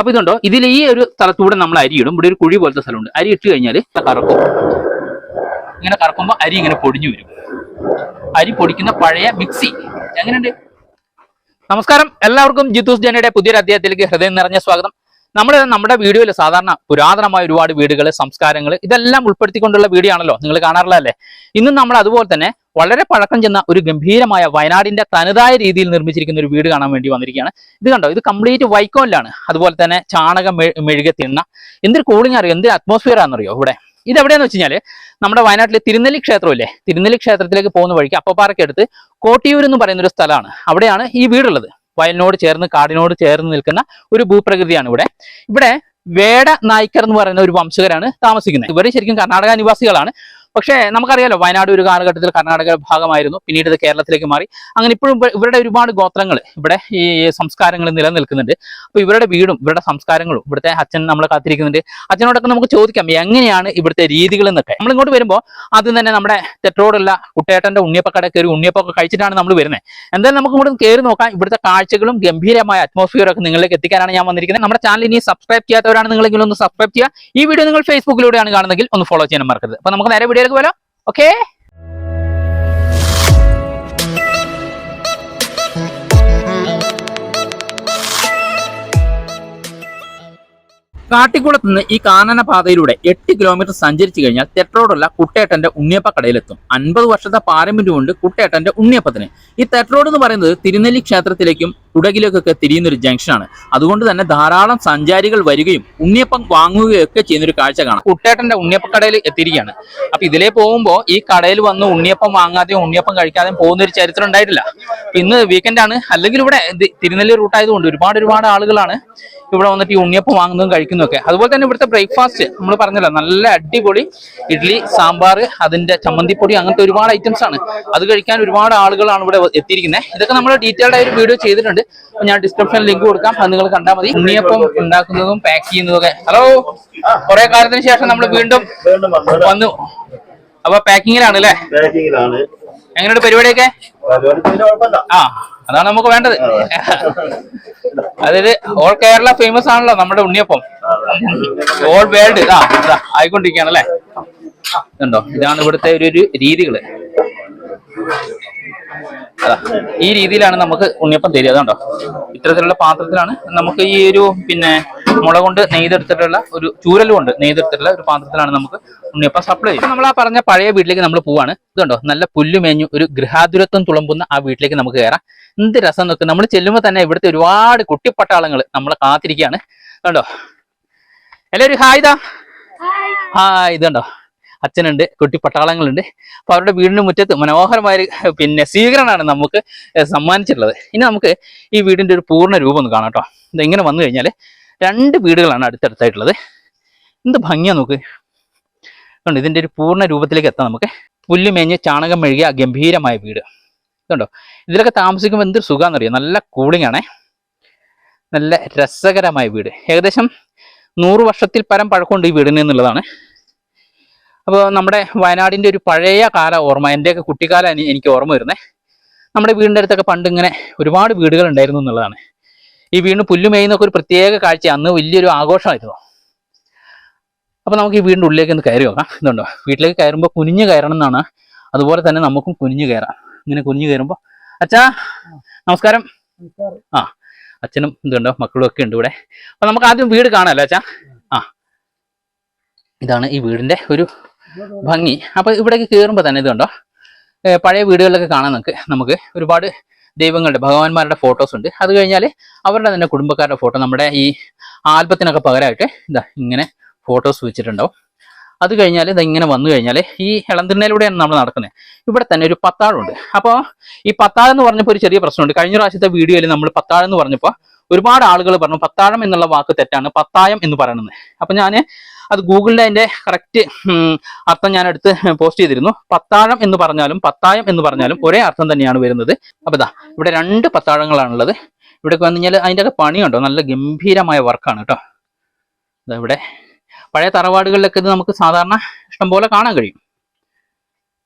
അപ്പൊ ഇതുണ്ടോ? ഇതിൽ ഈ ഒരു സ്ഥലത്തൂടെ നമ്മൾ അരി ഇടും. ഇവിടെ ഒരു കുഴി പോലത്തെ സ്ഥലമുണ്ട്. അരി ഇട്ട് കഴിഞ്ഞാൽ കറക്കും. ഇങ്ങനെ കറക്കുമ്പോൾ അരി ഇങ്ങനെ പൊടിഞ്ഞു വരും. അരി പൊടിക്കുന്ന പഴയ മിക്സി. എങ്ങനെയുണ്ട്? നമസ്കാരം. എല്ലാവർക്കും ജിത്തൂസ് ജനയുടെ പുതിയൊരു അധ്യായത്തിലേക്ക് ഹൃദയം നിറഞ്ഞ സ്വാഗതം. നമ്മൾ നമ്മുടെ വീഡിയോയിൽ സാധാരണ പുരാതനമായ ഒരുപാട് വീടുകൾ സംസ്കാരങ്ങൾ ഇതെല്ലാം ഉൾപ്പെടുത്തിക്കൊണ്ടുള്ള വീഡിയോ ആണല്ലോ. നിങ്ങൾ കാണാറുള്ളതല്ലേ? ഇന്നും നമ്മൾ അതുപോലെ തന്നെ വളരെ പഴക്കം ചെന്ന ഒരു ഗംഭീരമായ വയനാടിന്റെ തനതായ രീതിയിൽ നിർമ്മിച്ചിരിക്കുന്ന ഒരു വീട് കാണാൻ വേണ്ടി വന്നിരിക്കുകയാണ്. ഇത് കണ്ടോ? ഇത് കംപ്ലീറ്റ് വൈക്കോലിലാണ്. അതുപോലെ തന്നെ ചാണകം മെഴുകെ തിണ്ണ. എന്തൊരു കൂളിംഗ് അറിയോ? എന്ത് അറ്റ്മോസ്ഫിയർ ആണെന്നറിയോ ഇവിടെ? ഇത് എവിടെയാന്ന് വെച്ച് കഴിഞ്ഞാൽ നമ്മുടെ വയനാട്ടിലെ തിരുനെല്ലി ക്ഷേത്രമില്ലേ? തിരുനെല്ലി ക്ഷേത്രത്തിലേക്ക് പോകുന്ന വഴിക്ക് അപ്പപ്പാറയ്ക്ക് അടുത്ത് കോട്ടിയൂർ എന്ന് പറയുന്ന ഒരു സ്ഥലമാണ്. അവിടെയാണ് ഈ വീടുള്ളത്. വയലിനോട് ചേർന്ന് കാടിനോട് ചേർന്ന് നിൽക്കുന്ന ഒരു ഭൂപ്രകൃതിയാണ് ഇവിടെ. ഇവിടെ വേട നായ്ക്കർ എന്ന് പറയുന്ന ഒരു വംശകരാണ് താമസിക്കുന്നത്. ഇവർ ശരിക്കും കർണാടക നിവാസികളാണ്. പക്ഷേ നമുക്കറിയാലോ വയനാട് ഒരു കാലഘട്ടത്തിൽ കർണാടക ഭാഗമായിരുന്നു. പിന്നീട് ഇത് കേരളത്തിലേക്ക് മാറി. അങ്ങനെ ഇപ്പോഴും ഇവ- ഇവരുടെ ഒരുപാട് ഗോത്രങ്ങൾ ഇവിടെ ഈ സംസ്കാരങ്ങൾ നിലനിൽക്കുന്നുണ്ട്. അപ്പോൾ ഇവരുടെ വീടും ഇവരുടെ സംസ്കാരങ്ങളും ഇവിടുത്തെ അച്ഛൻ നമ്മൾ കാത്തിരിക്കുന്നുണ്ട്. അച്ഛനോടൊക്കെ നമുക്ക് ചോദിക്കാം എങ്ങനെയാണ് ഇവിടുത്തെ രീതികൾ എന്നൊക്കെ. നമ്മൾ ഇങ്ങോട്ട് വരുമ്പോൾ ആദ്യം തന്നെ നമ്മുടെ തെറ്റോടുള്ള കുട്ടേട്ടന്റെ ഉണ്ണിയപ്പക്കട കയറി ഉണ്ണിയപ്പൊക്കെ കഴിച്ചിട്ടാണ് നമ്മൾ വരുന്നത് എന്തായാലും നമുക്ക് ഇവിടെ കയറി നോക്കാം. ഇവിടുത്തെ കാഴ്ചകളും ഗംഭീരമായ അറ്റ്മോസ്ഫിയറും ഒക്കെ നിങ്ങളിലേക്ക് എത്തിക്കാനാണ് ഞാൻ വന്നിരിക്കുന്നത്. നമ്മുടെ ചാനൽ ഇനി സബ്സ്ക്രൈബ് ചെയ്യാത്തവരാണ് നിങ്ങളെങ്കിലും ഒന്ന് സബ്സ്ക്രൈബ് ചെയ്യുക. ഈ വീഡിയോ നിങ്ങൾ ഫേസ്ബുക്കിലൂടെയാണ് കാണുന്നതെങ്കിൽ ഒന്ന് ഫോളോ ചെയ്യാൻ മറക്കരുത്. അപ്പോൾ നമുക്ക് നേരെ വീഡിയോയിലേക്ക് പോലോ ഓക്കെ കാട്ടിക്കുളത്ത് നിന്ന് ഈ കാനന പാതയിലൂടെ എട്ട് കിലോമീറ്റർ സഞ്ചരിച്ചു കഴിഞ്ഞാൽ തെറ്റോടുള്ള കുട്ടേട്ടന്റെ ഉണ്ണിയപ്പ കടയിലെത്തും അൻപത് വർഷത്തെ പാരമ്പര്യമുണ്ട് കുട്ടേട്ടന്റെ ഉണ്ണിയപ്പത്തിന്. ഈ തെട്രോഡ് എന്ന് പറയുന്നത് തിരുനെല്ലി ക്ഷേത്രത്തിലേക്കും കുടകിലേക്കൊക്കെ തിരിയുന്ന ഒരു ജംഗ്ഷനാണ്. അതുകൊണ്ട് തന്നെ ധാരാളം സഞ്ചാരികൾ വരികയും ഉണ്ണിയപ്പം വാങ്ങുകയൊക്കെ ചെയ്യുന്ന ഒരു കാഴ്ച കാണാം. കുട്ടേട്ടന്റെ ഉണ്ണിയപ്പ കടയിൽ എത്തിയിരിക്കുകയാണ്. അപ്പൊ ഇതിലേ പോകുമ്പോൾ ഈ കടയിൽ വന്ന് ഉണ്ണിയപ്പം വാങ്ങാതെയും ഉണ്ണിയപ്പം കഴിക്കാതെയും പോകുന്ന ഒരു ചരിത്രം ഉണ്ടായിട്ടില്ല. ഇന്ന് വീക്കെൻഡ് ആണ്. അല്ലെങ്കിൽ ഇവിടെ തിരുനെല്ലി റൂട്ടായതുകൊണ്ട് ഒരുപാട് ഒരുപാട് ആളുകളാണ് ഇവിടെ വന്നിട്ട് ഈ ഉണ്ണിയപ്പം വാങ്ങുന്നതും കഴിക്കുന്നതും ഒക്കെ അതുപോലെ തന്നെ ഇവിടുത്തെ ബ്രേക്ക്ഫാസ്റ്റ് നമ്മൾ പറഞ്ഞല്ലോ നല്ല അടിപൊളി ഇഡ്ഡലി സാമ്പാർ അതിന്റെ ചമ്മന്തിപ്പൊടി അങ്ങനത്തെ ഒരുപാട് ഐറ്റംസ് ആണ്. അത് കഴിക്കാൻ ഒരുപാട് ആളുകളാണ് ഇവിടെ എത്തിയിരിക്കുന്നത് ഇതൊക്കെ നമ്മൾ ഡീറ്റെയിൽഡ് ആയി ഒരു വീഡിയോ ചെയ്തിട്ടുണ്ട്. അപ്പൊ ഞാൻ ഡിസ്ക്രിപ്ഷനിൽ ലിങ്ക് കൊടുക്കാം. അത് നിങ്ങൾ കണ്ടാൽ മതി. ഉണ്ണിയപ്പം ഉണ്ടാക്കുന്നതും പാക്ക് ചെയ്യുന്നതും ഒക്കെ ഹലോ കുറെ കാലത്തിന് ശേഷം നമ്മൾ വീണ്ടും വന്നു അപ്പൊ പാക്കിങ്ങിലാണ് അല്ലേ? എങ്ങനെയാണ് എങ്ങനെയുണ്ട് പരിപാടിയൊക്കെ? ആ. അതാണ് നമുക്ക് വേണ്ടത്. അതായത് ഓൾ കേരള ഫേമസ് ആണല്ലോ നമ്മുടെ ഉണ്ണിയപ്പം. ഓൾ വേൾഡ് ഇതാ ആയിക്കൊണ്ടിരിക്കുകയാണ് അല്ലേ? ഇതുണ്ടോ? ഇതാണ് ഇവിടുത്തെ ഒരു ഒരു രീതികൾ. അതാ ഈ രീതിയിലാണ് നമുക്ക് ഉണ്ണിയപ്പം തരിക. അതുണ്ടോ ഇത്തരത്തിലുള്ള പാത്രത്തിലാണ് നമുക്ക് ഈ ഒരു പിന്നെ മുള കൊണ്ട് നെയ്തെടുത്തിട്ടുള്ള ഒരു ചൂരൽ കൊണ്ട് നെയ്തെടുത്തിട്ടുള്ള ഒരു പാത്രത്തിലാണ് നമുക്ക് ഉണ്ണിയപ്പം സപ്ലൈ ചെയ്യുന്നത് നമ്മൾ ആ പറഞ്ഞ പഴയ വീട്ടിലേക്ക് നമ്മൾ പോവാണ്. ഇതുണ്ടോ? നല്ല പുല്ലുമേഞ്ഞു ഒരു ഗൃഹാതുരത്വം തുളമ്പുന്ന ആ വീട്ടിലേക്ക് നമുക്ക് കയറാം എന്ത് രസം നോക്കും. നമ്മൾ ചെല്ലുമ്പോൾ തന്നെ ഇവിടുത്തെ ഒരുപാട് കുട്ടിപ്പട്ടാളങ്ങൾ നമ്മളെ കാത്തിരിക്കുകയാണ്. കണ്ടോ? എല്ലാവരും ഹായ് ഇതാ ഹായ്. ഇതുണ്ടോ? അച്ഛനുണ്ട് കുട്ടി പട്ടാളങ്ങളുണ്ട് അപ്പൊ അവരുടെ വീടിന് മുറ്റത്ത് മനോഹരമായ പിന്നെ സ്വീകരണമാണ് നമുക്ക് സമ്മാനിച്ചിട്ടുള്ളത്. ഇനി നമുക്ക് ഈ വീടിന്റെ ഒരു പൂർണ രൂപം ഒന്ന് കാണാം കേട്ടോ. ഇത് ഇങ്ങനെ വന്നു കഴിഞ്ഞാൽ രണ്ട് വീടുകളാണ് അടുത്തടുത്തായിട്ടുള്ളത്. എന്ത് ഭംഗിയാ നോക്ക്. കണ്ടോ ഇതിന്റെ ഒരു പൂർണ രൂപത്തിലേക്ക് എത്താം നമുക്ക്. പുല്ല് മേഞ്ഞ് ചാണകം മെഴുകിയ ഗംഭീരമായ വീട്. കണ്ടോ ഇതിലൊക്കെ താമസിക്കുമ്പോൾ എന്തൊരു സുഖാന്നറിയോ? നല്ല കൂളിംഗ് ആണേ. നല്ല രസകരമായ വീട്. ഏകദേശം നൂറ് വർഷത്തിൽ പരം പഴക്കമുണ്ട് ഈ വീടിന് എന്നുള്ളതാണ്. അപ്പോൾ നമ്മുടെ വയനാടിന്റെ ഒരു പഴയ കാല ഓർമ്മ എന്റെയൊക്കെ കുട്ടിക്കാലം എനിക്ക് ഓർമ്മ വരുന്നത് നമ്മുടെ വീടിന്റെ അടുത്തൊക്കെ പണ്ട് ഇങ്ങനെ ഒരുപാട് വീടുകൾ ഉണ്ടായിരുന്നു എന്നുള്ളതാണ്. ഈ വീണ്ടും പുല്ല് മേയുന്നൊക്കെ ഒരു പ്രത്യേക കാഴ്ച അന്ന് വലിയൊരു ആഘോഷമായിരുന്നു. അപ്പോൾ നമുക്ക് ഈ വീടിന്റെ ഉള്ളിലേക്ക് ഒന്ന് കയറി നോക്കാം. ഇതുണ്ടോ? വീട്ടിലേക്ക് കയറുമ്പോൾ കുനിഞ്ഞ് കയറണം എന്നാണ്. അതുപോലെ തന്നെ നമുക്കും കുനിഞ്ഞ് കയറാം. ഇങ്ങനെ കുനിഞ്ഞ് കയറുമ്പോൾ അച്ഛാ നമസ്കാരം. ആ അച്ഛനും ഇതുണ്ടോ? മക്കളും ഒക്കെ ഉണ്ട് ഇവിടെ. അപ്പൊ നമുക്ക് ആദ്യം വീട് കാണാമല്ലോ അച്ഛാ? ആ. ഇതാണ് ഈ വീടിന്റെ ഒരു ഭംഗി. അപ്പൊ ഇവിടേക്ക് കയറുമ്പോൾ തന്നെ ഇതുണ്ടോ? പഴയ വീടുകളിലൊക്കെ കാണാൻ നമുക്ക്. നമുക്ക് ഒരുപാട് ദൈവങ്ങളുടെ ഭഗവാന്മാരുടെ ഫോട്ടോസ് ഉണ്ട്. അത് കഴിഞ്ഞാൽ അവരുടെ തന്നെ കുടുംബക്കാരുടെ ഫോട്ടോ നമ്മുടെ ഈ ആൽബത്തിനൊക്കെ പകരമായിട്ട് ഇതാ ഇങ്ങനെ ഫോട്ടോസ് വെച്ചിട്ടുണ്ടാവും. അത് കഴിഞ്ഞാൽ ഇത് ഇങ്ങനെ വന്നു കഴിഞ്ഞാൽ ഈ ഇളന്തിണ്ണയിലൂടെയാണ് നമ്മൾ നടക്കുന്നത്. ഇവിടെ തന്നെ ഒരു പത്താഴുണ്ട് അപ്പോൾ ഈ പത്താഴം എന്ന് പറഞ്ഞപ്പോൾ ഒരു ചെറിയ പ്രശ്നമുണ്ട്. കഴിഞ്ഞ പ്രാവശ്യത്തെ വീഡിയോയിൽ നമ്മൾ പത്താഴം എന്ന് പറഞ്ഞപ്പോൾ ഒരുപാട് ആളുകൾ പറഞ്ഞു പത്താഴം എന്നുള്ള വാക്ക് തെറ്റാണ് പത്തായം എന്ന് പറയുന്നത്. അപ്പം ഞാൻ അത് ഗൂഗിളിന്റെ അതിന്റെ കറക്റ്റ് അർത്ഥം ഞാൻ എടുത്ത് പോസ്റ്റ് ചെയ്തിരുന്നു. പത്താഴം എന്ന് പറഞ്ഞാലും പത്തായം എന്ന് പറഞ്ഞാലും ഒരേ അർത്ഥം തന്നെയാണ് വരുന്നത്. അപ്പൊ ഇതാ ഇവിടെ രണ്ട് പത്താഴങ്ങളാണുള്ളത്. ഇവിടെ വന്നു കഴിഞ്ഞാൽ അതിന്റെ ഒക്കെ പണിയുണ്ടോ? നല്ല ഗംഭീരമായ വർക്കാണ് കേട്ടോ ഇതാ ഇവിടെ. പഴയ തറവാടുകളിലൊക്കെ ഇത് നമുക്ക് സാധാരണ ഇഷ്ടംപോലെ കാണാൻ കഴിയും.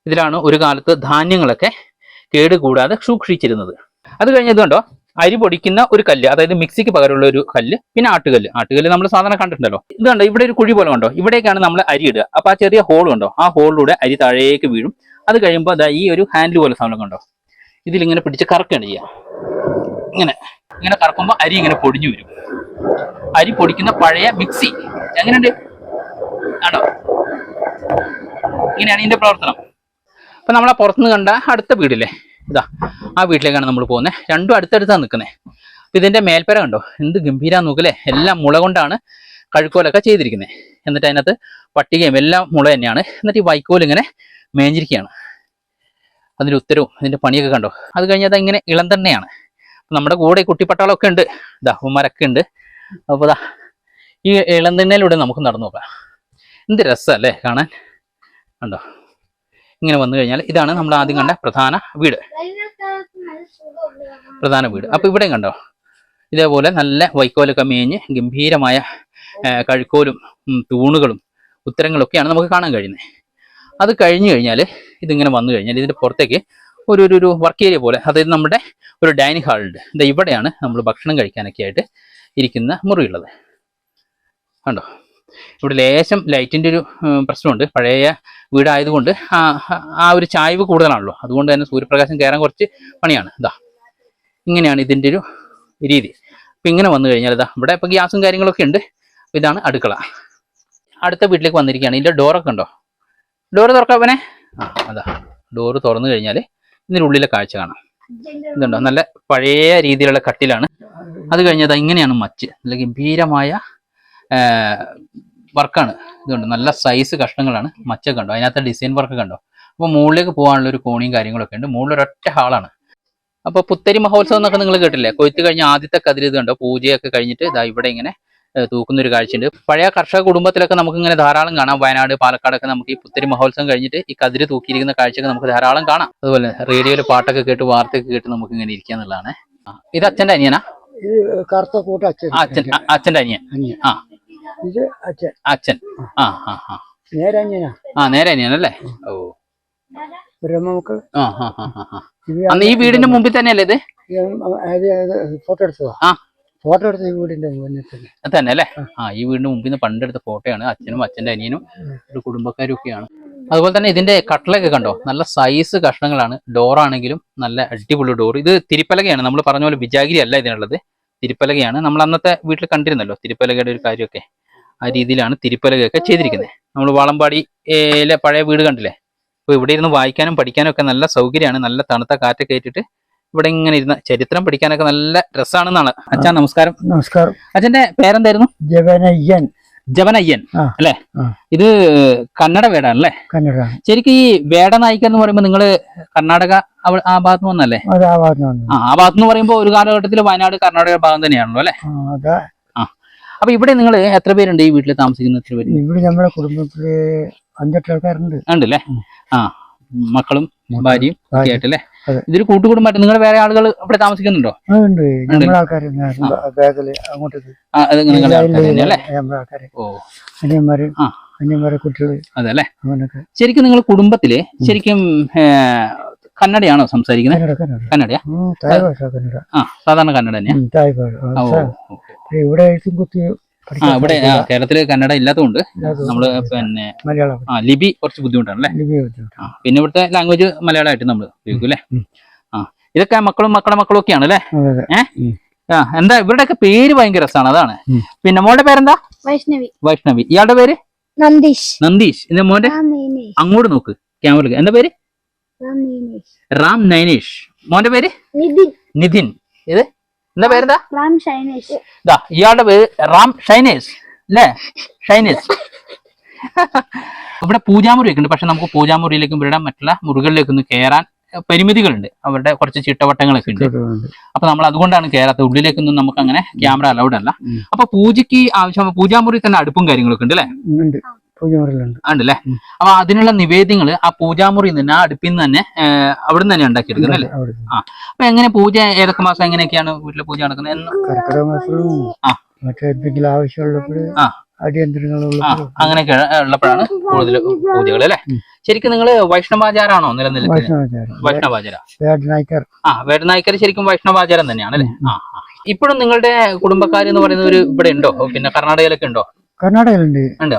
ഇതിലാണ് ഒരു കാലത്ത് ധാന്യങ്ങളൊക്കെ കേടുകൂടാതെ സൂക്ഷിച്ചിരുന്നത്. അത് കഴിഞ്ഞത് കണ്ടോ അരി പൊടിക്കുന്ന ഒരു കല്ല് അതായത് മിക്സിക്ക് പകരമുള്ള ഒരു കല്ല് പിന്നെ ആട്ടുകല്ല്. ആട്ടുകല്ല് നമ്മൾ സാധാരണ കണ്ടിട്ടുണ്ടല്ലോ. ഇത് കണ്ടോ? ഇവിടെ ഒരു കുഴി പോലെ കണ്ടോ? ഇവിടേക്കാണ് നമ്മൾ അരി ഇടുക. അപ്പൊ ആ ചെറിയ ഹോൾ ഉണ്ടോ ആ ഹോളിലൂടെ അരി താഴേക്ക് വീഴും. അത് കഴിയുമ്പോൾ ദാ ഈ ഒരു ഹാൻഡിൽ പോലെ സാധനം കണ്ടോ? ഇതിലിങ്ങനെ പിടിച്ച് കറക്കുകയാണ് ചെയ്യുക. ഇങ്ങനെ. ഇങ്ങനെ കറക്കുമ്പോൾ അരി ഇങ്ങനെ പൊടിഞ്ഞു വരും. അരി പൊടിക്കുന്ന പഴയ മിക്സി. എങ്ങനെയുണ്ട്? ആണോ ഇങ്ങനെയാണ് ഇതിന്റെ പ്രവർത്തനം. അപ്പൊ നമ്മളെ പുറത്തുനിന്ന് കണ്ട അടുത്ത വീടില്ലേ? ഇതാ ആ വീട്ടിലേക്കാണ് നമ്മൾ പോകുന്നത് രണ്ടും അടുത്തടുത്താണ് നിൽക്കുന്നത് ഇതിന്റെ മേൽപ്പര കണ്ടോ? എന്ത് ഗംഭീര നോക്കല്ലേ എല്ലാം മുള കൊണ്ടാണ് കഴുക്കോലൊക്കെ ചെയ്തിരിക്കുന്നത് എന്നിട്ട് അതിനകത്ത് പട്ടികയും എല്ലാം മുള തന്നെയാണ്. എന്നിട്ട് ഈ വൈക്കോൽ ഇങ്ങനെ മേഞ്ഞിരിക്കുകയാണ്. അതിന്റെ ഉത്തരവും അതിന്റെ പണിയൊക്കെ കണ്ടോ? അത് കഴിഞ്ഞാൽ അത് ഇങ്ങനെ ഇളം തന്നെയാണ്. നമ്മുടെ കൂടെ കുട്ടിപ്പട്ടാളമൊക്കെ ഉണ്ട്. ഇതാ ഉമ്മരൊക്കെ ഉണ്ട്. അപ്പോൾ ഇതാ ഈ ഇളം തന്നെയിലൂടെ നമുക്ക് നടന്നു നോക്കാം. എന്ത് രസമല്ലേ കാണാൻ? കണ്ടോ? ഇങ്ങനെ വന്നു കഴിഞ്ഞാൽ ഇതാണ് നമ്മൾ ആദ്യം കണ്ട പ്രധാന വീട്. പ്രധാന വീട്. അപ്പൊ ഇവിടെയും കണ്ടോ? ഇതേപോലെ നല്ല വൈക്കോലൊക്കെ മേഞ്ഞ് ഗംഭീരമായ കഴുക്കോലും തൂണുകളും ഉത്തരങ്ങളൊക്കെയാണ് നമുക്ക് കാണാൻ കഴിയുന്നത്. അത് കഴിഞ്ഞു കഴിഞ്ഞാൽ ഇതിങ്ങനെ വന്നു കഴിഞ്ഞാൽ ഇതിന്റെ പുറത്തേക്ക് ഒരു ഒരു ഒരു വർക്ക് ഏരിയ പോലെ അതായത് നമ്മുടെ ഒരു ഡൈനിങ് ഹാൾ ഉണ്ട്. ഇത് ഇവിടെയാണ് നമ്മൾ ഭക്ഷണം കഴിക്കാനൊക്കെ ആയിട്ട് ഇരിക്കുന്ന മുറിയുള്ളത്. കണ്ടോ? ഇവിടെ ലേശം ലൈറ്റിന്റെ ഒരു പ്രശ്നമുണ്ട്. പഴയ വീടായതുകൊണ്ട് ആ ഒരു ചായ്വ് കൂടുതലാണല്ലോ. അതുകൊണ്ട് തന്നെ സൂര്യപ്രകാശം കയറാൻ കുറച്ച് പണിയാണ്. ഇതാ ഇങ്ങനെയാണ് ഇതിന്റെ ഒരു രീതി. അപ്പം ഇങ്ങനെ വന്നു കഴിഞ്ഞാൽ ഇതാ ഇവിടെ ഇപ്പോൾ ഗ്യാസും കാര്യങ്ങളൊക്കെ ഉണ്ട്. ഇതാണ് അടുക്കള. അടുത്ത വീട്ടിലേക്ക് വന്നിരിക്കുകയാണ്. ഇതിന്റെ ഡോറൊക്കെ ഉണ്ടോ? ഡോറ് തുറക്കാവനെ ആ അതാ. ഡോറ് തുറന്നു കഴിഞ്ഞാൽ ഇതിന്റെ ഉള്ളിലെ കാഴ്ച കാണാം. ഇതുണ്ടോ? നല്ല പഴയ രീതിയിലുള്ള കട്ടിലാണ്. അത് കഴിഞ്ഞാൽ ഇങ്ങനെയാണ് മച്ച്. നല്ല ഗംഭീരമായ വർക്കാണ്. ഇതുണ്ട്. നല്ല സൈസ് കഷ്ണങ്ങളാണ്. മച്ച കണ്ടോ? അതിനകത്ത് ഡിസൈൻ വർക്ക് കണ്ടോ? അപ്പോൾ മുകളിലേക്ക് പോകാനുള്ള ഒരു കോണിയും കാര്യങ്ങളൊക്കെ ഉണ്ട്. മുകളിൽ ഒരൊറ്റ ഹാളാണ് അപ്പോൾ പുത്തരി മഹോത്സവം എന്നൊക്കെ നിങ്ങൾ കേട്ടില്ലേ കൊയ്ത്ത് കഴിഞ്ഞ ആദ്യത്തെ കതിര് ഇത് കണ്ടോ? പൂജയൊക്കെ കഴിഞ്ഞിട്ട് ഇതാ ഇവിടെ ഇങ്ങനെ തൂക്കുന്ന ഒരു കാഴ്ചയുണ്ട്. പഴയ കർഷക കുടുംബത്തിലൊക്കെ നമുക്ക് ഇങ്ങനെ ധാരാളം കാണാം. വയനാട് പാലക്കാടൊക്കെ നമുക്ക് ഈ പുത്തരി മഹോത്സവം കഴിഞ്ഞിട്ട് ഈ കതിര് തൂക്കിയിരിക്കുന്ന കാഴ്ചയൊക്കെ നമുക്ക് ധാരാളം കാണാം. അതുപോലെ റേഡിയോയിൽ പാട്ടൊക്കെ കേട്ട് വാർത്തയൊക്കെ കേട്ട് നമുക്ക് ഇങ്ങനെ ഇരിക്കുക എന്നുള്ളതാണ്. ഇത് അച്ഛന്റെ അനിയനാ? ഇത് കറുത്ത കൂട്ട അച്ഛൻ. ആ, അച്ഛൻ ആ, അച്ഛന്റെ അനിയൻ. അനിയൻ. ആ ഇത് അച്ഛൻ. അച്ഛൻ. ആ ആ ആ. നേരെ അനിയനാ ആ നേരെ അനിയനല്ലേ ഓ. ബ്രഹ്മമക്കൾ ആ ആ ആ ആ, ആ. അന്ന് ഈ വീടിന്റെ മുമ്പിൽ തന്നെയല്ലേ ഇത്? ഫോട്ടോ എടുത്തതാ. ആ. ഫോട്ടോ എടുത്ത ഈ വീടിന്റെ തന്നെ. തന്നെ അല്ലേ ആ ഈ വീടിന്റെ മുമ്പിൽ നിന്ന് പണ്ടെടുത്ത ഫോട്ടോയാണ്. അച്ഛനും അച്ഛന്റെ അനിയനും ഒരു കുടുംബക്കാരും ഒക്കെയാണ് അതുപോലെ തന്നെ ഇതിന്റെ കട്ടലൊക്കെ കണ്ടോ? നല്ല സൈസ് കഷ്ണങ്ങളാണ്. ഡോർ ആണെങ്കിലും നല്ല അടിപൊളി ഡോർ ഇത് തിരുപ്പലകയാണ്. നമ്മൾ പറഞ്ഞ പോലെ വിജാഗിരി അല്ല ഇതിനുള്ളത്. തിരുപ്പലകയാണ്. നമ്മൾ അന്നത്തെ വീട്ടിൽ കണ്ടിരുന്നല്ലോ തിരുപ്പലകയുടെ ഒരു കാര്യമൊക്കെ. ആ രീതിയിലാണ് തിരുപ്പലകയൊക്കെ ചെയ്തിരിക്കുന്നത്. നമ്മൾ വാളമ്പാടിയിലെ പഴയ വീട് കണ്ടില്ലേ? അപ്പോൾ ഇവിടെ ഇരുന്ന് വായിക്കാനും പഠിക്കാനും ഒക്കെ നല്ല സൗകര്യമാണ്. നല്ല തണുത്ത കാറ്റൊക്കെ ഏറ്റിട്ട് ഇവിടെ ഇങ്ങനെ ഇരുന്ന് ചരിത്രം പഠിക്കാനൊക്കെ നല്ല രസമാണെന്നാണ് അച്ഛാ നമസ്കാരം. നമസ്കാരം. അച്ഛന്റെ പേരെന്തായിരുന്നു? ജവനയ്യൻ. ജവനയ്യൻ അല്ലേ? ഇത് കന്നഡ വേടാണല്ലേ? കന്നഡ. ശരിക്കും ഈ വേടനായിക്ക എന്ന് പറയുമ്പോൾ നിങ്ങൾ കർണാടക ആ ഭാഗത്ത് നിന്ന് വന്നല്ലേ ആ ഭാഗത്ത് നിന്ന് പറയുമ്പോൾ ഒരു കാലഘട്ടത്തിൽ വയനാട് കർണാടക ഭാഗം തന്നെയാണല്ലോ അല്ലെ? അപ്പൊ ഇവിടെ നിങ്ങൾ എത്ര പേരുണ്ട് ഈ വീട്ടിൽ താമസിക്കുന്ന എത്ര പേര് ഇവിടെ നമ്മുടെ കുടുംബത്തിൽ അഞ്ചെട്ട് ആൾക്കാരുണ്ട്. ഉണ്ടല്ലേ? ആ മക്കളും ഭാര്യയും ഒക്കെ. ആയിട്ടല്ലേ? ഇതൊരു കൂട്ടുകുടുംബമായിട്ട് നിങ്ങൾ വേറെ ആളുകൾ ഇവിടെ താമസിക്കുന്നുണ്ടോ? അതല്ലേ ശരിക്കും നിങ്ങൾ കുടുംബത്തിൽ ശരിക്കും കന്നഡയാണോ സംസാരിക്കുന്നത്? കന്നഡ കന്നഡ. കന്നഡയാ? സാധാരണ കന്നഡ തന്നെയാ. ഇവിടെ എഴുത്തും കുത്തി ആ ഇവിടെ കേരളത്തിൽ കന്നഡ ഇല്ലാത്തതുകൊണ്ട് നമ്മൾ പിന്നെ മലയാളം. ആ ലിപി കുറച്ച് ബുദ്ധിമുട്ടാണ്. അല്ലേ പിന്നെ ഇവിടുത്തെ ലാംഗ്വേജ് മലയാളമായിട്ട് നമ്മൾ ഉപയോഗിക്കും അല്ലേ ആ ഇതൊക്കെ മക്കളും മക്കളുടെ മക്കളും ഒക്കെയാണ് അല്ലേ ഏഹ് ആ എന്താ ഇവരുടെയൊക്കെ പേര് ഭയങ്കര രസമാണ് അതാണ്. പിന്നെ മോളുടെ പേരെന്താ? വൈഷ്ണവി. വൈഷ്ണവി. ഇയാളുടെ പേര്? നന്ദീഷ്. നന്ദീഷ്. എന്റെ മോന്റെ അങ്ങോട്ട് നോക്ക് ക്യാമറ എന്താ പേര്? റാം നീനേഷ്. റാം നൈനേഷ്. മോന്റെ പേര്? നിതിൻ നിതിൻ ഇത് എന്താ പേരെന്താ? റാം ഷൈനേഷ്. ഇതാ ഇയാളുടെ പേര് റാം ഷൈനേഷ് അല്ലേ? ഷൈനേഷ്. ഇവിടെ പൂജാമുറി ഒക്കെ ഉണ്ട്. പക്ഷെ നമുക്ക് പൂജാമുറിയിലേക്കും ഇവരുടെ മറ്റുള്ള മുറികളിലേക്കൊന്നും കയറാൻ പരിമിതികളുണ്ട്. അവരുടെ കുറച്ച് ചിട്ടവട്ടങ്ങളൊക്കെ ഉണ്ട്. അപ്പൊ നമ്മൾ അതുകൊണ്ടാണ് കയറാത്തത്. ഉള്ളിലേക്കൊന്നും നമുക്ക് അങ്ങനെ ക്യാമറ അലൗഡ് അല്ല. അപ്പൊ പൂജയ്ക്ക് ആവശ്യം പൂജാമുറി തന്നെ അടുപ്പും കാര്യങ്ങളൊക്കെ ഉണ്ട് അല്ലേ? ഉണ്ട്. പൂജമുറിയിലുണ്ട് ഉണ്ടല്ലേ. അപ്പൊ അതിനുള്ള നിവേദ്യങ്ങൾ ആ പൂജാമുറിയിൽ നിന്ന് ആ അടുപ്പിൽ നിന്ന് തന്നെ അവിടുന്ന് തന്നെ ഉണ്ടാക്കിയെടുക്കുന്നത് അല്ലേ? ആ. അപ്പൊ എങ്ങനെ പൂജ ഏതൊക്കെ മാസം എങ്ങനെയൊക്കെയാണ് വീട്ടിലെ പൂജ നടക്കുന്നത്? കർക്കിടക മാസത്തിലും. മറ്റേ എന്തെങ്കിലും ആവശ്യമുള്ളപ്പോൾ. അടിയന്തരങ്ങളുള്ള അങ്ങനെയൊക്കെ ഉള്ളപ്പോഴാണ് കൂടുതൽ പൂജകൾ അല്ലെ? ശരിക്കും നിങ്ങൾ വൈഷ്ണവാചാരാണോ നിലനിൽക്കുന്നത്? വൈഷ്ണവാചാരം. വേടനായ്ക്കർ ആ വേടനായ്ക്കർ ശരിക്കും വൈഷ്ണവാചാരം തന്നെയാണ് അല്ലേ? ആ. ഇപ്പോഴും നിങ്ങളുടെ കുടുംബക്കാർ എന്ന് ഒരു ഇവിടെ ഉണ്ടോ? പിന്നെ കർണാടകയിലൊക്കെ ഉണ്ടോ? കർണാടകയിലുണ്ട്. ഉണ്ടോ?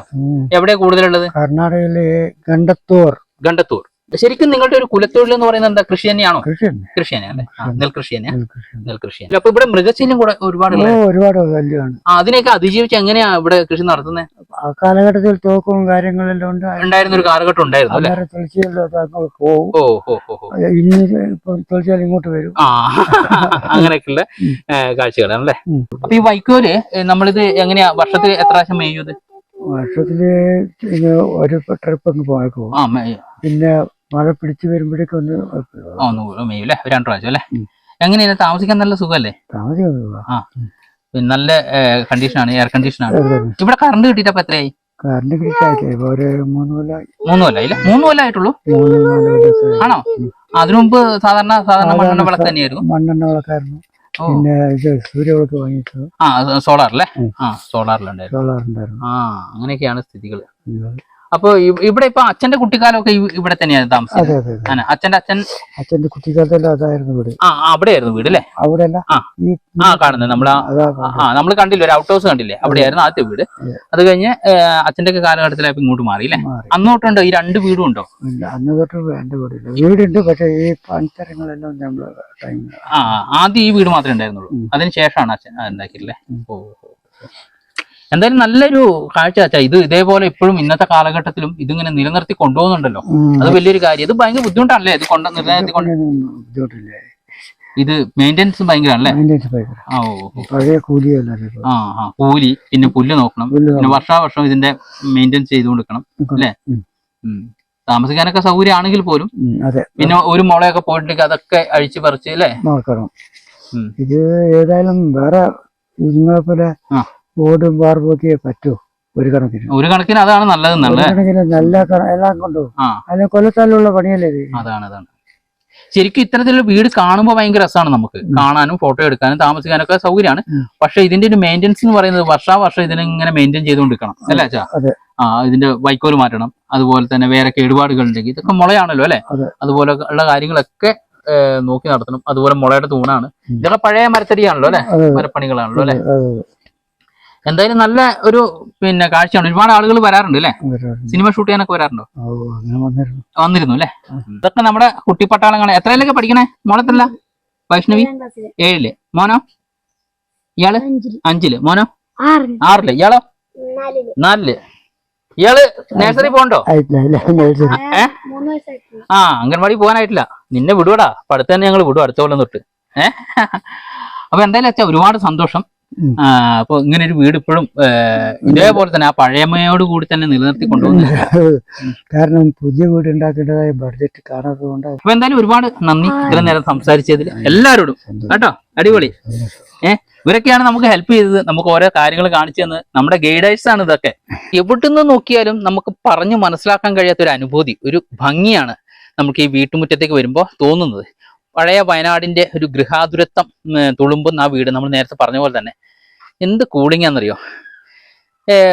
എവിടെയാ കൂടുതലുള്ളത്? കർണാടകയിലെ ഗണ്ടത്തൂർ. ഗണ്ടത്തൂർ. ശരിക്കും നിങ്ങളുടെ ഒരു കുലത്തൊഴിൽ എന്ന് പറയുന്നത് എന്താ? കൃഷി തന്നെയാണോ? കൃഷി കൃഷി തന്നെയാണ് നെൽകൃഷി തന്നെയാണ് നെൽകൃഷി. അപ്പൊ ഇവിടെ മൃഗശല്യം കൂടെ ഒരുപാട് ഒരുപാട് വല്യതാണ് ആ അതിനെയൊക്കെ അതിജീവിച്ച് എങ്ങനെയാ ഇവിടെ കൃഷി നടത്തുന്നത് ആ കാലഘട്ടത്തിൽ തോക്കും കാര്യങ്ങളെല്ലാം ഉണ്ട്. ഉണ്ടായിരുന്ന ഒരു കാലഘട്ടം ഉണ്ടായിരുന്നു അല്ലേ? അന്നേരം തുളസിയെല്ലാം പോവും. ഓ ഓ ഓ ഓ ഇന്ന് തുളസിയാൽ ഇങ്ങോട്ട് വരും. ആ അങ്ങനെയൊക്കെയുള്ള കാഴ്ചകളാണ് അല്ലേ? ഉം. അപ്പൊ ഈ വൈക്കോൽ നമ്മളിത് എങ്ങനെയാ വർഷത്തിൽ എത്ര പ്രാവശ്യം മേയത് ഇത് വർഷത്തിൽ ഒരു ട്രിപ്പ് അങ്ങ് പോയേക്കോ പിന്നെ മഴ പിടിച്ചു വരുമ്പോഴേക്കും ഒന്ന് ആ ഒന്ന് രണ്ടു പ്രാവശ്യം അല്ലേ. എങ്ങനെയാണ് താമസിക്കാൻ നല്ല സുഖമല്ലേ? താമസിക്കാൻ ആ. പിന്നെ നല്ല കണ്ടീഷനാണ് എയർ കണ്ടീഷനാണ് ഇവിടെ കറണ്ട് കിട്ടിയിട്ട് അപ്പൊ എത്രയായി? കറണ്ട് കിട്ടായിട്ടേ ഒരു മൂന്ന് മൂന്ന് മൂന്ന് ആണോ? അതിനു മുമ്പ് സാധാരണ സാധാരണ മണ്ണെണ്ണ വിളക്ക് തന്നെയായിരുന്നു. മണ്ണെണ്ണ വിളക്കായിരുന്നു. പിന്നെ ഇത് സൂര്യവിളക്ക് വാങ്ങിച്ചു ആ ഉം. ആ സോളാറിലുണ്ടായിരുന്നു. സോളാർ ഉണ്ടായിരുന്നു ആ അങ്ങനെയൊക്കെയാണ് സ്ഥിതികൾ. അപ്പൊ ഇവിടെ ഇപ്പൊ അച്ഛന്റെ കുട്ടിക്കാലമൊക്കെ ഇവിടെ തന്നെയാണ് താമസിച്ചത്. ആണ്. അച്ഛന്റെ അച്ഛൻ അച്ഛന്റെ കുട്ടിക്കാലത്തല്ല അതായിരുന്നു ഇവിടെ ആ അവിടെ അവിടെയായിരുന്നു വീട് അല്ലേ? അവിടെയല്ല. ആ. കാണുന്നത്. നമ്മൾ ആ നമ്മൾ കണ്ടില്ലേ ഒരു ഔട്ട് ഹൗസ് കണ്ടില്ലേ? അവിടെയായിരുന്നു ആദ്യത്തെ വീട്. അത്. കഴിഞ്ഞ് അച്ഛന്റെ ഒക്കെ കാലഘട്ടത്തിലായപ്പോ ഇങ്ങോട്ട് മാറി അല്ലേ? അന്നോട്ടുണ്ടോ? ഈ രണ്ട് വീടും ഉണ്ടോ? ഇല്ല അന്ന് തൊട്ട് എന്റെ വീടില്ല. വീടുണ്ട് പക്ഷേ ഈ പണിത്തരങ്ങളെല്ലാം നമ്മൾ ആ ആദ്യം ഈ വീട് മാത്രമേ ഉണ്ടായിരുന്നുള്ളൂ. അതിന് ശേഷമാണ് അച്ഛൻ ഉണ്ടാക്കിയില്ലേ ഓ. എന്തായാലും നല്ലൊരു കാഴ്ച അച്ഛാ ഇത് ഇതേപോലെ ഇപ്പോഴും ഇന്നത്തെ കാലഘട്ടത്തിലും ഇതിങ്ങനെ നിലനിർത്തി കൊണ്ടുപോകുന്നുണ്ടല്ലോ. അത് വലിയൊരു കാര്യം. ഇത് ഭയങ്കര ബുദ്ധിമുട്ടാണല്ലേ? ഇത് കൊണ്ട് നിലനിർത്തി കൊണ്ട് ബുദ്ധിമുട്ടില്ല? ഇത് മെയിന്റെനൻസ് ഭയങ്കരമാണല്ലേ. പഴയ കൂലി ഇപ്പൊ. ആ ആ കൂലി പിന്നെ പുല്ല് നോക്കണം. പിന്നെ വർഷാവർഷം ഇതിന്റെ മെയിന്റെനൻസ് ചെയ്തു കൊടുക്കണം. അല്ലേ? താമസിക്കാനൊക്കെ സൗകര്യമാണെങ്കിൽ പോലും പിന്നെ ഒരു മുളയൊക്കെ പോയിട്ടുണ്ടെങ്കിൽ അതൊക്കെ അഴിച്ചു പറിച്ച് അല്ലേ. ഇത് ഏതായാലും വേറെ നിങ്ങളെ പോലെ ആ. ഓടും വാർപ്പൊക്കെ പറ്റൂ. ഒരു കണക്കിന്. ഒരു കണക്കിന് അതാണ് നല്ലത് കണക്കിന് നല്ല എല്ലാം കൊണ്ടുപോകും ആ. അതിന് കൊല്ലത്താലുള്ള പണിയല്ലേ ഇത്? അതാണ് അതാണ്. ശരിക്കും ഇത്തരത്തിലുള്ള വീട് കാണുമ്പോൾ ഭയങ്കര രസമാണ് നമുക്ക്. കാണാനും ഫോട്ടോ എടുക്കാനും താമസിക്കാനും ഒക്കെ സൗകര്യമാണ്. പക്ഷെ ഇതിന്റെ ഒരു മെയിന്റെനൻസ് എന്ന് പറയുന്നത് വർഷാവർഷം ഇതിനെ ഇങ്ങനെ മെയിന്റെയിൻ ചെയ്തുകൊണ്ടിരിക്കണം. അല്ലേ അച്ഛാ. ആ ഇതിന്റെ വൈക്കോൽ മാറ്റണം. അതുപോലെ തന്നെ വേറെ കേടുപാടുകൾ ഉണ്ടെങ്കിൽ ഇതൊക്കെ മുളയാണല്ലോ അല്ലെ? അതെ. അതുപോലെ ഉള്ള കാര്യങ്ങളൊക്കെ നോക്കി നടത്തണം. അതുപോലെ മുളയുടെ തൂണാണ്. ഇതൊക്കെ പഴയ മരത്തടിയാണല്ലോ അല്ലെ? മരപ്പണികളാണല്ലോ അല്ലെ? എന്തായാലും നല്ല ഒരു പിന്നെ കാഴ്ചയാണ്. ഒരുപാട് ആളുകൾ വരാറുണ്ട് അല്ലെ? സിനിമ ഷൂട്ട് ചെയ്യാനൊക്കെ വരാറുണ്ടോ? ഓ അങ്ങനെ വന്നിരുന്നു. വന്നിരുന്നു അല്ലെ? ഇതൊക്കെ നമ്മുടെ കുട്ടിപ്പട്ടാളങ്ങളെ എത്രയിലൊക്കെ പഠിക്കണേ? മോളത്തല്ല വൈഷ്ണവി? ഏഴിൽ. മോനോ? ഇയാൾ? അഞ്ചിൽ. മോനോ? ആറിൽ. ആറിൽ. ഇയാളോ? നാലിൽ. നാലിൽ. ഇയാൾ നഴ്സറി പോകണ്ടോ? ആ അംഗൻവാടി പോകാനായിട്ടില്ല. നിന്നെ വിടുവടാ. അപ്പൊ തന്നെ ഞങ്ങൾ വിടും. അടുത്ത കൊല്ലം തൊട്ട്. ഏഹ് അപ്പൊ എന്തായാലും അച്ഛാ ഒരുപാട് സന്തോഷം. അപ്പൊ ഇങ്ങനെ ഒരു വീട് ഇപ്പോഴും ഇതേപോലെ തന്നെ ആ പഴയമയോട് കൂടി തന്നെ നിലനിർത്തി കൊണ്ടുപോകുന്നത് കാരണം പുതിയ വീട് ഉണ്ടാക്കേണ്ടതായ ബഡ്ജറ്റ് കാണാത്തത് കൊണ്ട് അപ്പൊ എന്തായാലും ഒരുപാട് നന്ദി ഇത്ര നേരം സംസാരിച്ചതിൽ. എല്ലാവരോടും. കേട്ടോ? അടിപൊളി. ഏഹ് ഇവരൊക്കെയാണ് നമുക്ക് ഹെൽപ്പ് ചെയ്തത്. നമുക്ക് ഓരോ കാര്യങ്ങൾ കാണിച്ചു തന്നത് നമ്മുടെ ഗൈഡേഴ്സ് ആണ് ഇതൊക്കെ. എവിടുന്ന് നോക്കിയാലും നമുക്ക് പറഞ്ഞു മനസ്സിലാക്കാൻ കഴിയാത്ത ഒരു അനുഭൂതി ഒരു ഭംഗിയാണ് നമുക്ക് ഈ വീട്ടുമുറ്റത്തേക്ക് വരുമ്പോൾ തോന്നുന്നത്. പഴയ വയനാടിന്റെ ഒരു ഗൃഹാതുരത്വം തുളുമ്പുന്ന ആ വീട് നമ്മൾ നേരത്തെ പറഞ്ഞ പോലെ തന്നെ. എന്ത് കൂളിംഗ് ആണെന്നറിയോ?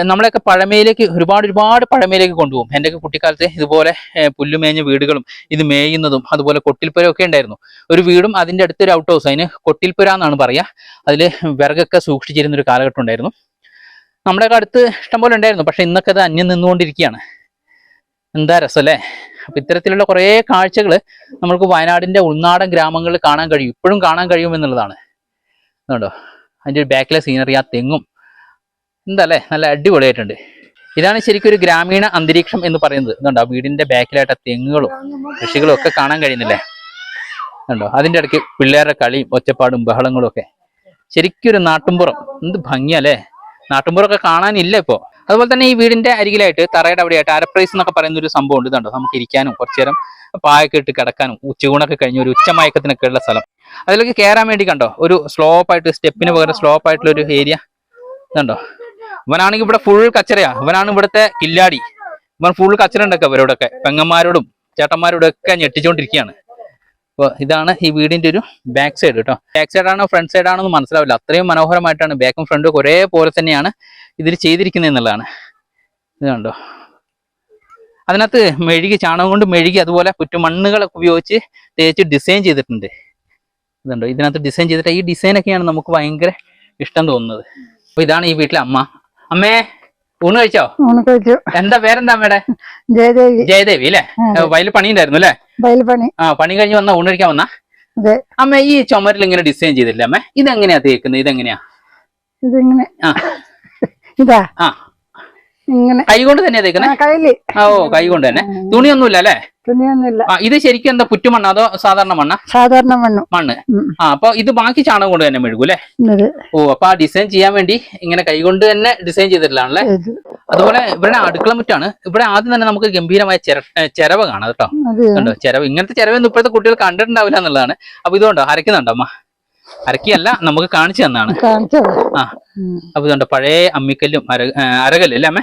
നമ്മളെയൊക്കെ പഴമയിലേക്ക് ഒരുപാട് ഒരുപാട് പഴമയിലേക്ക് കൊണ്ടുപോകും. എന്റെയൊക്കെ കുട്ടിക്കാലത്ത് ഇതുപോലെ പുല്ലുമേഞ്ഞ വീടുകളും ഇത് മേയുന്നതും അതുപോലെ കൊട്ടിൽപ്പുര ഒക്കെ ഉണ്ടായിരുന്നു. ഒരു വീടും അതിന്റെ അടുത്തൊരു ഔട്ട് ഹൗസ് അതിന് കൊട്ടിൽപ്പുര എന്നാണ് പറയുക. അതിൽ വിറകൊക്കെ സൂക്ഷിച്ചിരുന്ന ഒരു കാലഘട്ടം ഉണ്ടായിരുന്നു. നമ്മുടെയൊക്കെ അടുത്ത് ഇഷ്ടംപോലെ ഉണ്ടായിരുന്നു പക്ഷെ ഇന്നൊക്കെ അത് അന്യം നിന്നുകൊണ്ടിരിക്കുകയാണ്. എന്താ രസമല്ലേ അപ്പൊ ഇത്തരത്തിലുള്ള കുറേ കാഴ്ചകൾ നമുക്ക് വയനാടിന്റെ ഉൾനാടൻ ഗ്രാമങ്ങളിൽ കാണാൻ കഴിയും. ഇപ്പോഴും കാണാൻ കഴിയും എന്നുള്ളതാണ്. അതുകൊണ്ടോ അതിന്റെ ഒരു ബാക്കിലെ സീനറി ആ തെങ്ങും. എന്തല്ലേ നല്ല അടിപൊളിയായിട്ടുണ്ട്. ഇതാണ് ശരിക്കും ഒരു ഗ്രാമീണ അന്തരീക്ഷം എന്ന് പറയുന്നത്. ഇതുണ്ടോ വീടിന്റെ ബാക്കിലായിട്ട് തെങ്ങുകളും കൃഷികളും ഒക്കെ കാണാൻ കഴിയുന്നില്ലേ? കണ്ടോ? അതിന്റെ ഇടയ്ക്ക് പിള്ളേരുടെ കളിയും ഒച്ചപ്പാടും ബഹളങ്ങളും ഒക്കെ. ശരിക്കും ഒരു നാട്ടുംപുറം എന്ത് ഭംഗിയല്ലേ നാട്ടുംപുറമൊക്കെ കാണാനില്ല ഇപ്പോ. അതുപോലെ തന്നെ ഈ വീടിന്റെ അരികിലായിട്ട് തറയുടെ അവിടെയായിട്ട് അരപ്രൈസ് എന്നൊക്കെ പറയുന്ന ഒരു സംഭവം ഉണ്ട് ഇതുണ്ടോ? നമുക്ക് ഇരിക്കാനും കുറച്ചു നേരം പായൊക്കെ ഇട്ട് കിടക്കാനും ഉച്ചയൂണൊക്കെ കഴിഞ്ഞ് ഒരു ഉച്ചമയക്കത്തിനൊക്കെ ഉള്ള സ്ഥലം. അതിലേക്ക് കയറാൻ വേണ്ടി കണ്ടോ? ഒരു സ്ലോപ്പ് ആയിട്ട് സ്റ്റെപ്പിന് പകരം സ്ലോപ്പ് ആയിട്ടുള്ള ഒരു ഏരിയ. ഇതുണ്ടോ? ഇവനാണെങ്കിൽ ഇവിടെ ഫുൾ കച്ചറയാ. ഇവനാണ് ഇവിടുത്തെ കില്ലാടി. ഇവൻ ഫുൾ കച്ചറ ഉണ്ടൊക്കെ ഇവരോടൊക്കെ. പെങ്ങന്മാരോടും ചേട്ടന്മാരോടും ഒക്കെ ഞെട്ടിച്ചോണ്ടിരിക്കുകയാണ്. അപ്പോൾ ഇതാണ് ഈ വീടിന്റെ ഒരു ബാക്ക് സൈഡ് കേട്ടോ ബാക്ക് സൈഡ് ആണോ ഫ്രണ്ട് സൈഡ് ആണോ എന്ന് മനസ്സിലാവില്ല. അത്രയും മനോഹരമായിട്ടാണ് ബാക്കും ഫ്രണ്ടും ഒരേപോലെ തന്നെയാണ് ഇതിൽ ചെയ്തിരിക്കുന്നത് എന്നുള്ളതാണ്. ഇതുണ്ടോ അതിനകത്ത് മെഴുകി ചാണകം കൊണ്ട് മെഴുകി അതുപോലെ കുറ്റുമണ്ണുകളൊക്കെ ഉപയോഗിച്ച് തേച്ച് ഡിസൈൻ ചെയ്തിട്ടുണ്ട്. ഇതുണ്ടോ ഇതിനകത്ത് ഡിസൈൻ ചെയ്തിട്ട് ഈ ഡിസൈനൊക്കെയാണ് നമുക്ക് ഭയങ്കര ഇഷ്ടം തോന്നുന്നത്. അപ്പൊ ഇതാണ് ഈ വീട്ടിലെ അമ്മ. അമ്മേ ഊണ് കഴിച്ചോ? ഊണ് കഴിച്ചു. എന്താ പേരെന്താ അമ്മയുടെ? ജയദേവി. ജയദേവി അല്ലേ? വയലിൽ പണിയുണ്ടായിരുന്നു അല്ലേ? വയൽപണി ആ പണി കഴിഞ്ഞ് വന്നാ ഊണ് വന്നാ? അമ്മ ഈ ചുമരിൽ ഇങ്ങനെ ഡിസൈൻ ചെയ്തില്ലേ അമ്മ? ഇതെങ്ങനെയാ തേക്കുന്നത് ഇതെങ്ങനെയാ? ഇതിങ്ങനെ. ആ. ഇതാ. ആ. ഇങ്ങനെ. കൈ കൊണ്ട് തന്നെയാ തേക്കുന്നത് കയ്യിൽ. ഓ കൈ കൊണ്ട് തന്നെ. തുണിയൊന്നുമില്ല അല്ലേ? തുണിയൊന്നുമില്ല. ആ ഇത് ശരിക്കും എന്താ പുറ്റുമണ്ണ അതോ സാധാരണ മണ്ണ? സാധാരണ മണ്ണ്. മണ്ണ്. ആ അപ്പൊ ഇത് ബാക്കി ചാണകം കൊണ്ട് തന്നെ മെഴുകും അല്ലേ? ഓ അപ്പൊ ആ ഡിസൈൻ ചെയ്യാൻ വേണ്ടി ഇങ്ങനെ കൈകൊണ്ട് തന്നെ ഡിസൈൻ ചെയ്തിട്ടില്ലാണല്ലേ അതുപോലെ ഇവിടെ അടുക്കള മുറ്റാണ്. ഇവിടെ ആദ്യം തന്നെ നമുക്ക് ഗംഭീരമായ ചെരവ് കാണാം കേട്ടോ. കണ്ടോ? ചെരവ്. ഇങ്ങനത്തെ ചെരവൊന്നും ഇപ്പോഴത്തെ കുട്ടികൾ കണ്ടിട്ടുണ്ടാവില്ല എന്നുള്ളതാണ്. അപ്പൊ ഇതുകൊണ്ടോ? അരക്കുന്നുണ്ടോ അമ്മ? അരക്കിയല്ല നമുക്ക് കാണിച്ചു തന്നാണ് ആ അപ്പൊ ഇതുണ്ട് പഴയ അമ്മിക്കല്ലും അര അരകല്ല് അല്ലേ അമ്മേ.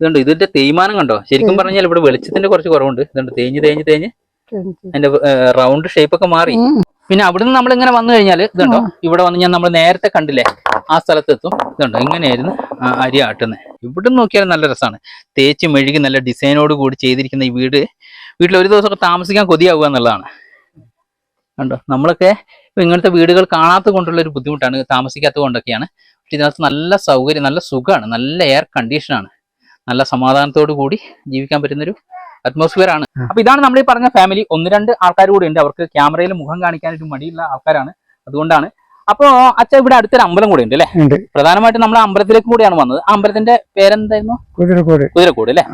ഇതുണ്ട് ഇതിന്റെ തേയ്മാനം കണ്ടോ? ശരിക്കും പറഞ്ഞാൽ ഇവിടെ വെളിച്ചത്തിന്റെ കുറച്ച് കുറവുണ്ട്. ഇതുണ്ട് തേഞ്ഞ് തേഞ്ഞ് തേഞ്ഞ്. അതിന്റെ റൗണ്ട് ഷേപ്പ് ഒക്കെ മാറി. പിന്നെ അവിടുന്ന് നമ്മൾ ഇങ്ങനെ വന്നു കഴിഞ്ഞാൽ ഇതുണ്ടോ ഇവിടെ വന്ന് ഞാൻ നമ്മൾ നേരത്തെ കണ്ടില്ലേ ആ സ്ഥലത്തെത്തും ഇതുണ്ടോ ഇങ്ങനെയായിരുന്നു അരി ആട്ടുന്നത് ഇവിടെ നോക്കിയാൽ നല്ല രസമാണ് തേച്ച് മെഴുകി നല്ല ഡിസൈനോട് കൂടി ചെയ്തിരിക്കുന്ന ഈ വീട്. വീട്ടിൽ ഒരു ദിവസമൊക്കെ താമസിക്കാൻ കൊതിയാവുക എന്നുള്ളതാണ്. കണ്ടോ നമ്മളൊക്കെ ഇപ്പൊ ഇങ്ങനത്തെ വീടുകൾ കാണാത്ത കൊണ്ടുള്ള ഒരു ബുദ്ധിമുട്ടാണ് താമസിക്കാത്തത് കൊണ്ടൊക്കെയാണ്. പക്ഷെ ഇതിനകത്ത് നല്ല സൗകര്യം നല്ല സുഖമാണ് നല്ല എയർ കണ്ടീഷനാണ് നല്ല സമാധാനത്തോടു കൂടി ജീവിക്കാൻ പറ്റുന്നൊരു അറ്റ്മോസ്ഫിയർ ആണ്. അപ്പൊ ഇതാണ് നമ്മൾ ഈ പറഞ്ഞ ഫാമിലി ഒന്ന് രണ്ട് ആൾക്കാർ കൂടി ഉണ്ട്. അവർക്ക് ക്യാമറയിൽ മുഖം കാണിക്കാനായിട്ട് മടിയുള്ള ആൾക്കാരാണ്. അതുകൊണ്ടാണ്. അപ്പോ അച്ഛൻ ഇവിടെ അടുത്തൊരു അമ്പലം കൂടി ഉണ്ട് അല്ലേ? പ്രധാനമായിട്ടും നമ്മൾ അമ്പലത്തിലേക്ക് കൂടിയാണ് വന്നത്. അമ്പലത്തിന്റെ പേരെന്തായിരുന്നു? കുതിരക്കോട്. കുതിരക്കോട് അല്ലേ?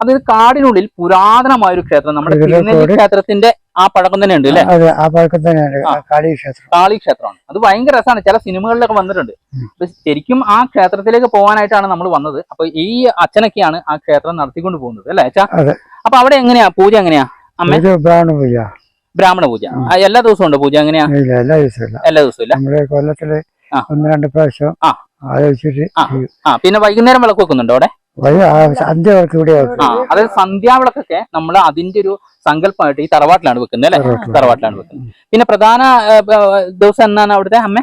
ആ. അത് കാടിനുള്ളിൽ പുരാതനമായ ഒരു ക്ഷേത്രം. നമ്മുടെ. തിരുനെല്ലി ക്ഷേത്രത്തിന്റെ ആ പഴക്കം തന്നെ ഉണ്ട് അല്ലേ ആ പഴക്കം തന്നെയാണ്. കാളി ക്ഷേത്രം. കാളി ക്ഷേത്രമാണ്. അത് ഭയങ്കര രസമാണ്. ചില സിനിമകളിലൊക്കെ വന്നിട്ടുണ്ട്. ശരിക്കും ആ ക്ഷേത്രത്തിലേക്ക് പോകാനായിട്ടാണ് നമ്മൾ വന്നത്. അപ്പൊ ഈ അച്ഛനൊക്കെയാണ് ആ ക്ഷേത്രം നടത്തിക്കൊണ്ട് പോകുന്നത്. അല്ലേ അച്ഛാ? അപ്പൊ അവിടെ എങ്ങനെയാ? പൂജ എങ്ങനെയാ? അമ്മ? ബ്രാഹ്മണ പൂജ. ബ്രാഹ്മണ പൂജ. എല്ലാ ദിവസവും ഉണ്ടോ പൂജ എങ്ങനെയാ? എല്ലാ ദിവസവും എല്ലാ ദിവസവും ഇല്ല. നമ്മുടെ കൊല്ലത്തിൽ. ഒന്ന് രണ്ട് പ്രാവശ്യം. ആലോചിച്ചിട്ട്. ആ പിന്നെ വൈകുന്നേരം വിളക്ക് വെക്കുന്നുണ്ടോ അവിടെ? അതായത് സന്ധ്യാവിളക്കൊക്കെ നമ്മൾ അതിന്റെ ഒരു സങ്കല്പമായിട്ട് ഈ തറവാട്ടിലാണ് വെക്കുന്നത് അല്ലെ? തറവാട്ടിലാണ്. വെക്കുന്നത്. പിന്നെ പ്രധാന ദിവസം എന്നാണ് അവിടുത്തെ അമ്മ?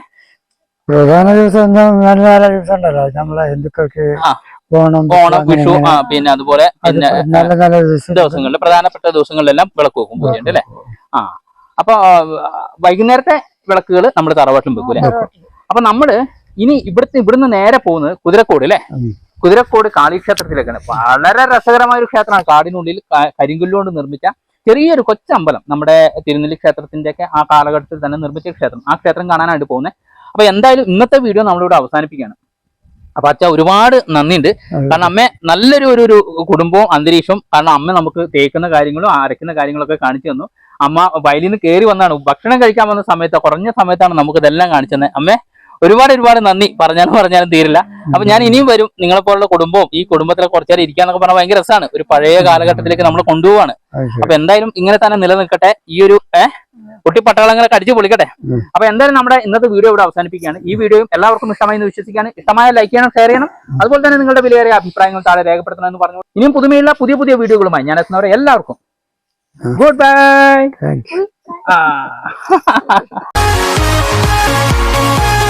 പ്രധാന ദിവസം നല്ല നല്ല ദിവസം ഉണ്ടല്ലോ നമ്മളെ ഹിന്ദുക്കൾക്ക് ഓണം വിഷു ആ പിന്നെ അതുപോലെ പിന്നെ നല്ല നല്ല ദിവസം. ദിവസങ്ങളിൽ പ്രധാനപ്പെട്ട ദിവസങ്ങളിലെല്ലാം വിളക്ക് വെക്കും പൂജയുണ്ട് അല്ലെ? ആ അപ്പൊ വൈകുന്നേരത്തെ വിളക്കുകൾ നമ്മൾ തറവാട്ടിലും വെക്കൂലേ അപ്പൊ നമ്മൾ ഇനി ഇവിടുത്തെ ഇവിടുന്ന് നേരെ പോകുന്നത് കുതിരക്കോട് അല്ലെ. കുതിരക്കോട് കാളിക്ഷേത്രത്തിലേക്കാണ്. വളരെ രസകരമായ ഒരു ക്ഷേത്രമാണ്. കാടിനുള്ളിൽ കരിങ്കുല്ലുകൊണ്ട് നിർമ്മിച്ച ചെറിയൊരു കൊച്ചമ്പലം നമ്മുടെ തിരുനെല്ലി ക്ഷേത്രത്തിന്റെ ഒക്കെ ആ കാലഘട്ടത്തിൽ തന്നെ നിർമ്മിച്ച ക്ഷേത്രം. ആ ക്ഷേത്രം കാണാനായിട്ട് പോകുന്നത് അപ്പൊ എന്തായാലും ഇന്നത്തെ വീഡിയോ നമ്മളിവിടെ അവസാനിപ്പിക്കുകയാണ്. അപ്പൊ അച്ഛ ഒരുപാട് നന്ദിയുണ്ട്. കാരണം അമ്മ നല്ലൊരു ഒരു ഒരു കുടുംബവും അന്തരീക്ഷവും കാരണം അമ്മ നമുക്ക് തേക്കുന്ന കാര്യങ്ങളും അരയ്ക്കുന്ന കാര്യങ്ങളൊക്കെ കാണിച്ചു തന്നു. അമ്മ വയലിൽ നിന്ന് കയറി വന്നാണ്. ഭക്ഷണം കഴിക്കാൻ വന്ന സമയത്ത് കുറഞ്ഞ സമയത്താണ് നമുക്ക് ഇതെല്ലാം കാണിച്ചു തന്നെ അമ്മേ ഒരുപാട് ഒരുപാട് നന്ദി. പറഞ്ഞാലും പറഞ്ഞാലും തീരില്ല. അപ്പൊ ഞാൻ ഇനിയും വരും നിങ്ങളെ പോലുള്ള കുടുംബവും. ഈ കുടുംബത്തിലെ കുറച്ചേരം ഇരിക്കാന്നൊക്കെ പറഞ്ഞാൽ ഭയങ്കര രസമാണ്. ഒരു പഴയ കാലഘട്ടത്തിലേക്ക് നമ്മൾ കൊണ്ടുപോവാണ്. അപ്പൊ എന്തായാലും ഇങ്ങനെ തന്നെ നിലനിൽക്കട്ടെ. ഈ ഒരു ഏഹ് കുട്ടി പട്ടാളങ്ങളൊക്കെ അടിച്ചു പൊളിക്കട്ടെ. അപ്പൊ എന്തായാലും നമ്മുടെ ഇന്നത്തെ വീഡിയോ ഇവിടെ അവസാനിപ്പിക്കുകയാണ്. ഈ വീഡിയോയും എല്ലാവർക്കും ഇഷ്ടമായി എന്ന് വിശ്വസിക്കുകയാണ്. ഇഷ്ടമായ ലൈക്ക് ചെയ്യണം ഷെയർ ചെയ്യണം. അതുപോലെ തന്നെ നിങ്ങളുടെ വിലയേറിയ അഭിപ്രായങ്ങൾ താഴെ രേഖപ്പെടുത്തണം എന്ന് പറഞ്ഞു ഇനിയും പുതുമയുള്ള പുതിയ പുതിയ വീഡിയോകളുമായി ഞാൻ എത്തുന്നവരെ എല്ലാവർക്കും ഗുഡ് ബൈ. ആ.